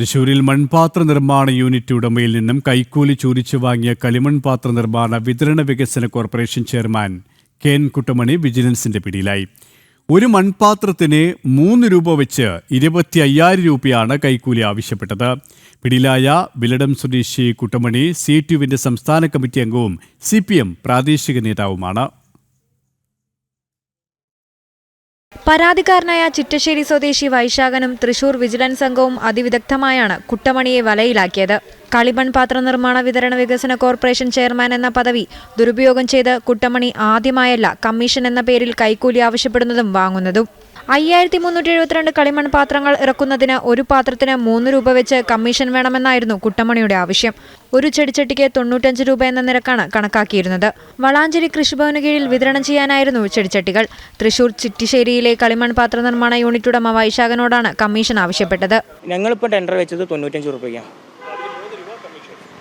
തൃശൂരിൽ മൺപാത്ര നിർമ്മാണ യൂണിറ്റ് ഉടമയിൽ നിന്നും കൈക്കൂലി ചോദിച്ചു വാങ്ങിയ കളിമൺ പാത്ര നിർമ്മാണ വിതരണ വികസന corporation chairman K N Kuttamani വിജിലൻസിന്റെ പിടിയിലായി. ഒരു മൺപാത്രത്തിന് മൂന്ന് രൂപ വെച്ച് ഇരുപത്തി അയ്യായിരം രൂപയാണ് കൈക്കൂലി ആവശ്യപ്പെട്ടത്. പിടിയിലായ വിലടം സ്വദേശി കുട്ടമണി സി സംസ്ഥാന കമ്മിറ്റി അംഗവും സി പ്രാദേശിക നേതാവുമാണ്. പരാതിക്കാരനായ ചിറ്റശ്ശേരി സ്വദേശി വൈശാഖനും തൃശൂർ വിജിലൻസ് സംഘവും അതിവിദഗ്ധമായാണ് കുട്ടമണിയെ വലയിലാക്കിയത്. കളിമൺ പാത്ര നിർമ്മാണ വിതരണ വികസന കോർപ്പറേഷൻ ചെയർമാൻ എന്ന പദവി ദുരുപയോഗം ചെയ്ത് കുട്ടമണി ആദ്യമായല്ല കമ്മീഷൻ എന്ന പേരിൽ കൈക്കൂലി ആവശ്യപ്പെടുന്നതും വാങ്ങുന്നതും. അയ്യായിരത്തി മുന്നൂറ്റി എഴുപത്തിരണ്ട് കളിമൺ പാത്രങ്ങൾ ഇറക്കുന്നതിന് ഒരു പാത്രത്തിന് മൂന്ന് രൂപ വെച്ച് കമ്മീഷൻ വേണമെന്നായിരുന്നു കുട്ടമണിയുടെ ആവശ്യം. ഒരു ചെടിച്ചട്ടിക്ക് തൊണ്ണൂറ്റഞ്ച് രൂപ എന്ന നിരക്കാണ് കണക്കാക്കിയിരുന്നത്. വളാഞ്ചേരി കൃഷിഭവന് കീഴിൽ വിതരണം ചെയ്യാനായിരുന്നു ചെടിച്ചട്ടികൾ. തൃശൂർ ചിറ്റിശ്ശേരിയിലെ കളിമൺ പാത്ര നിർമ്മാണ യൂണിറ്റ് ഉടമ വൈശാഖനോടാണ് കമ്മീഷൻ ആവശ്യപ്പെട്ടത്. ഞങ്ങളിപ്പോൾ ടെൻഡർ വെച്ചത് തൊണ്ണൂറ്റഞ്ച് രൂപയ്ക്കാണ്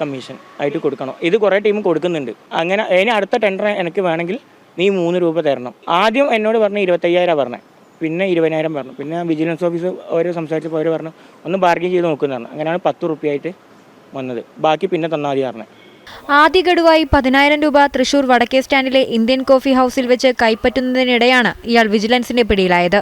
കമ്മീഷൻ ആയിട്ട് കൊടുക്കണം. ഇത് കുറേ ടീം കൊടുക്കുന്നുണ്ട്. അങ്ങനെ ഇനി അടുത്ത ടെൻഡർ എനിക്ക് വേണമെങ്കിൽ നീ മൂന്ന് രൂപ തരണം. ആദ്യം എന്നോട് പറഞ്ഞ ഇരുപത്തയ്യായിരം പറഞ്ഞത് പിന്നെ ഇരുപതിനായിരം പറഞ്ഞു. പിന്നെ വിജിലൻസ് ഓഫീസ് അവർ സംസാരിച്ചപ്പോൾ അവർ പറഞ്ഞു ഒന്ന് ബാർഗിൻ ചെയ്ത് നോക്കുന്നതാണ്. അങ്ങനെയാണ് പത്ത് റുപ്യയായിട്ട് വന്നത്. ബാക്കി പിന്നെ തന്നാൽ മതി പറഞ്ഞത് ആദ്യ ഗഡുവായി പതിനായിരം രൂപ തൃശൂർ വടക്കേ സ്റ്റാൻഡിലെ ഇന്ത്യൻ കോഫി ഹൌസിൽ വെച്ച് കൈപ്പറ്റുന്നതിനിടെയാണ് ഇയാൾ വിജിലൻസിന്റെ പിടിയിലായത്.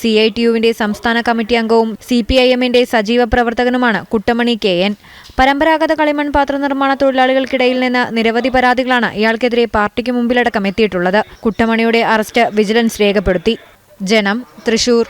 സി ഐ ടി യുവിന്റെ സംസ്ഥാന കമ്മിറ്റി അംഗവും സി പി ഐ എമ്മിന്റെ സജീവ പ്രവർത്തകനുമാണ് കുട്ടമണി കെ എൻ. പരമ്പരാഗത കളിമൺ പാത്ര നിർമ്മാണ തൊഴിലാളികൾക്കിടയിൽ നിന്ന് നിരവധി പരാതികളാണ് ഇയാൾക്കെതിരെ പാർട്ടിക്ക് മുമ്പിലടക്കം എത്തിയിട്ടുള്ളത്. കുട്ടമണിയുടെ അറസ്റ്റ് വിജിലൻസ് രേഖപ്പെടുത്തി. ജനം തൃശൂർ